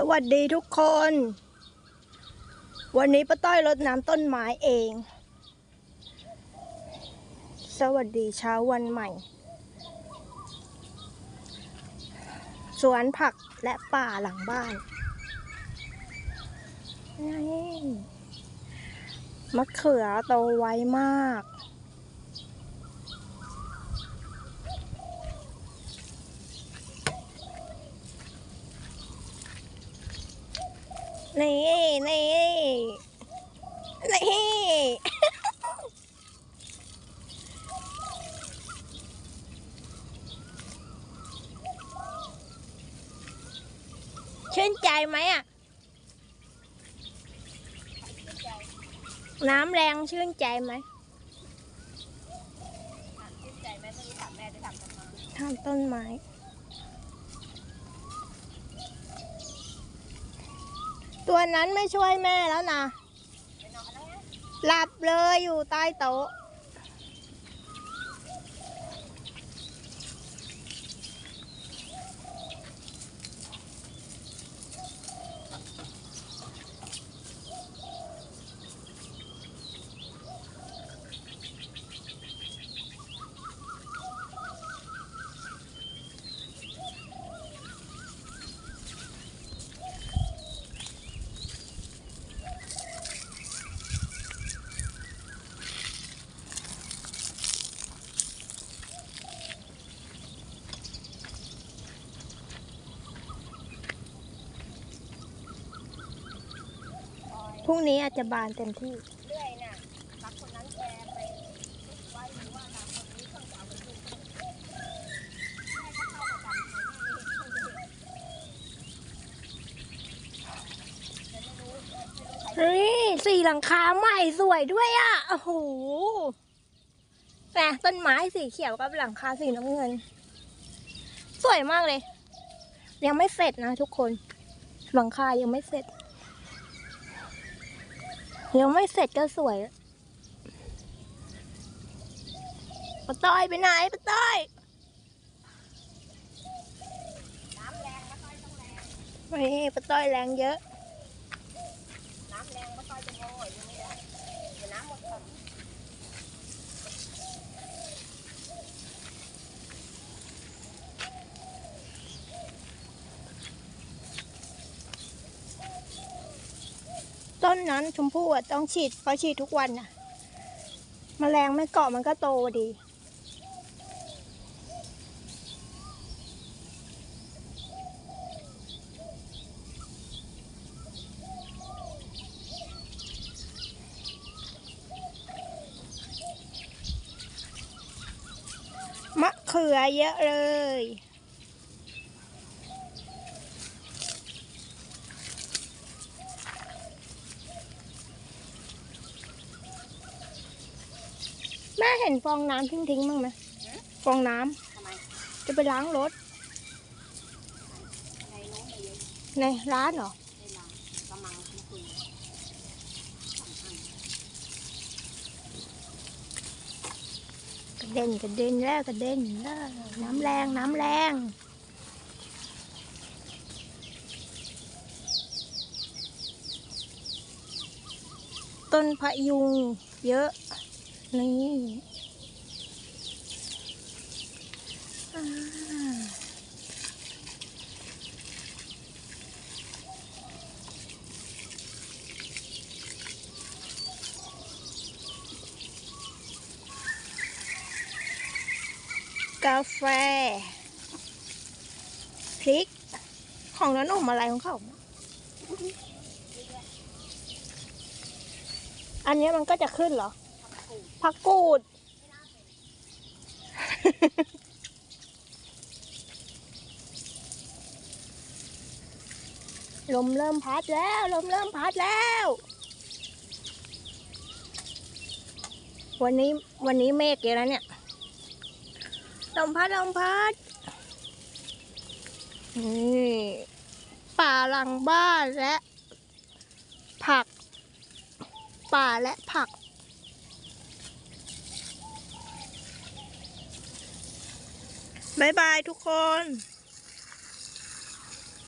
สวัสดีทุกคน วันนี้ป้าต้อยรดน้ำต้นไม้เอง สวัสดีเช้าวันใหม่ สวนผักและป่าหลังบ้านนี่มะเขือโตไวมาก นี่นี่นี่ชื่นใจไหมอะ น้ำแรงชื่นใจไหมชื่นใจไหมไม่รู้ถามแม่ได้ถามกันมาทำต้นไม้ ตัวนั้นไม่ช่วยแม่แล้วนะ หลับเลยอยู่ใต้โต๊ะ พรุ่งนี้อาจจะบานเต็มที่เรื่อยน่ะรักคนนั้นแชร์ไปไว้หรือว่าตามคนนี้ต้องจะเอาไปดูเระจำแต่ไม่รู้ไม่รู้ใครเฮ้ยสี่หลังคาใหม่สวยด้วยอะโอ้โหแต่ต้นไม้สีเขียวกับหลังคาสีน้ำเงิน สวยมากเลย ยังไม่เสร็จนะทุกคน หลังคายังไม่เสร็จ ยังไม่เสร็จก็สวยแล้วปะต้อยไปไหนปะต้อยน้ำแรงมาต้อยต้องแรงนี่ปะต้อยแรงเยอะ น้ำแรงมาต้อยจะโง่ยังไม่ได้เดี๋ยวน้ำหมดก่อน นนั้นชมพู่อะต้องฉีดเพราะฉีดทุกวันน่ะมแมลงไม่เกาะมันก็โตดี มะเขือเยอะเลย แม่เห็นฟองน้ำทิ้งทิ้งบ้างไหมฟองน้ทำไมำจะไปล้างรถในโน้มไปเลยในร้านเหรอในร้านกำลังคุยสองอันกระเด็นกระเด็นแล้วกระเด็นแล้วน้ำแรงน้ำแรงต้นพะยุงเยอะ นี่กาแฟ พริก ของน้าหนุ่มอะไรของเขา อันนี้มันก็จะขึ้นเหรอ ผักกูด ลมเริ่มพัดแล้ว ลมเริ่มพัดแล้ว วันนี้วันนี้เมฆเยอะแล้วเนี่ย ลมพัดลมพัด นี่ป่าหลังบ้านและ ผัก ป่าและผัก บายบายทุกคน